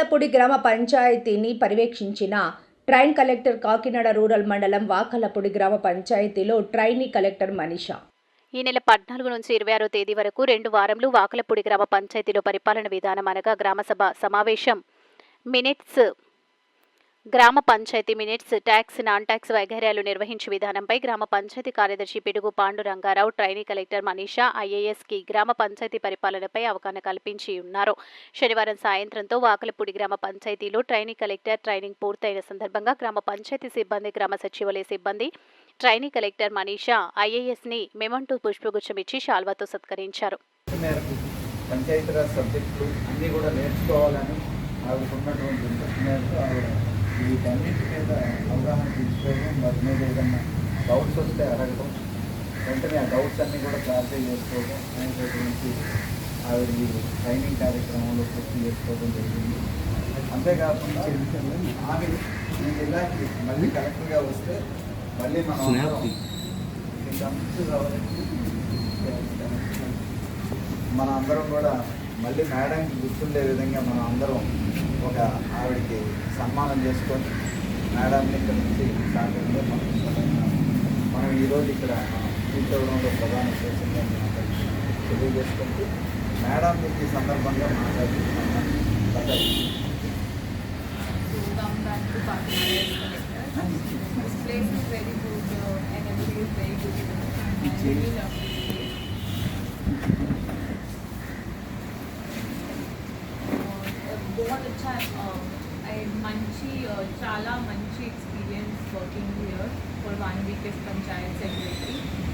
వాకలపూడి గ్రామ పంచాయతీని పర్యవేక్షించిన ట్రైన్ కలెక్టర్ కాకినాడ రూరల్ మండలం వాకలపూడి గ్రామ పంచాయతీలో ట్రైనీ కలెక్టర్ మనీషా. ఈ నెల పద్నాలుగు నుంచి ఇరవై ఆరో తేదీ వరకు రెండు వారంలు వాకలపూడి గ్రామ పంచాయతీలో పరిపాలన విధానం అనగా గ్రామసభ సమావేశం. మినిట్స్ గ్రామ panchayat minutes tax non tax వైఖర్యాలు నిర్వహించే విధానంపై గ్రామ పంచాయతీ కార్యదర్శి పిడుగు పాండు రంగారావు ట్రైనీ కలెక్టర్ మనీషా ఐఏఎస్కి గ్రామ పంచాయతీ పరిపాలనపై అవగాహన కల్పించి ఉన్నారు. శనివారం సాయంత్రంతో వాకలపూడి గ్రామ పంచాయతీలో ట్రైనీ కలెక్టర్ ట్రైనింగ్ పూర్తయిన సందర్భంగా గ్రామ పంచాయతీ సిబ్బంది గ్రామ సచివాలయ సిబ్బంది ట్రైనీ కలెక్టర్ మనీషా ఐఏఎస్ని మెమంటూ పుష్పగుచ్చం ఇచ్చి శాల్వాతో సత్కరించారు. పంచాయతీరాజ్ సబ్జెక్టులు అన్నీ కూడా నేర్చుకోవాలని ఆవిడకు వీటన్నిటి మీద అవగాహన తీసుకోవడం వాటి మీద ఏదన్నా డౌట్స్ వస్తే అడగడం వెంటనే ఆ డౌట్స్ అన్నీ కూడా క్లారిఫై చేసుకోవడం అనేటటువంటి ఆవిడ మీరు ట్రైనింగ్ కార్యక్రమంలో పూర్తి చేసుకోవడం జరిగింది అంతేకాకుండా ఆమె ఈ జిల్లాకి మళ్ళీ కలెక్టర్గా వస్తే మళ్ళీ మనం ఈ మన అందరం కూడా మళ్ళీ మేడంకి గుర్తుండే విధంగా మనం అందరం ఒక ఆవిడకి సన్మానం చేసుకొని మేడంని ఇక్కడ నుంచి సాగడంలో మనం మనం ఈరోజు ఇక్కడ కూర్చోవడంలో ప్రధాన ఉద్దేశంగా తెలియజేసుకుంటూ మేడం ఈ సందర్భంగా మాట్లాడుతున్నాం बहुत अच्छा मंची चाला मंची experience working here for one week is panchayat secretary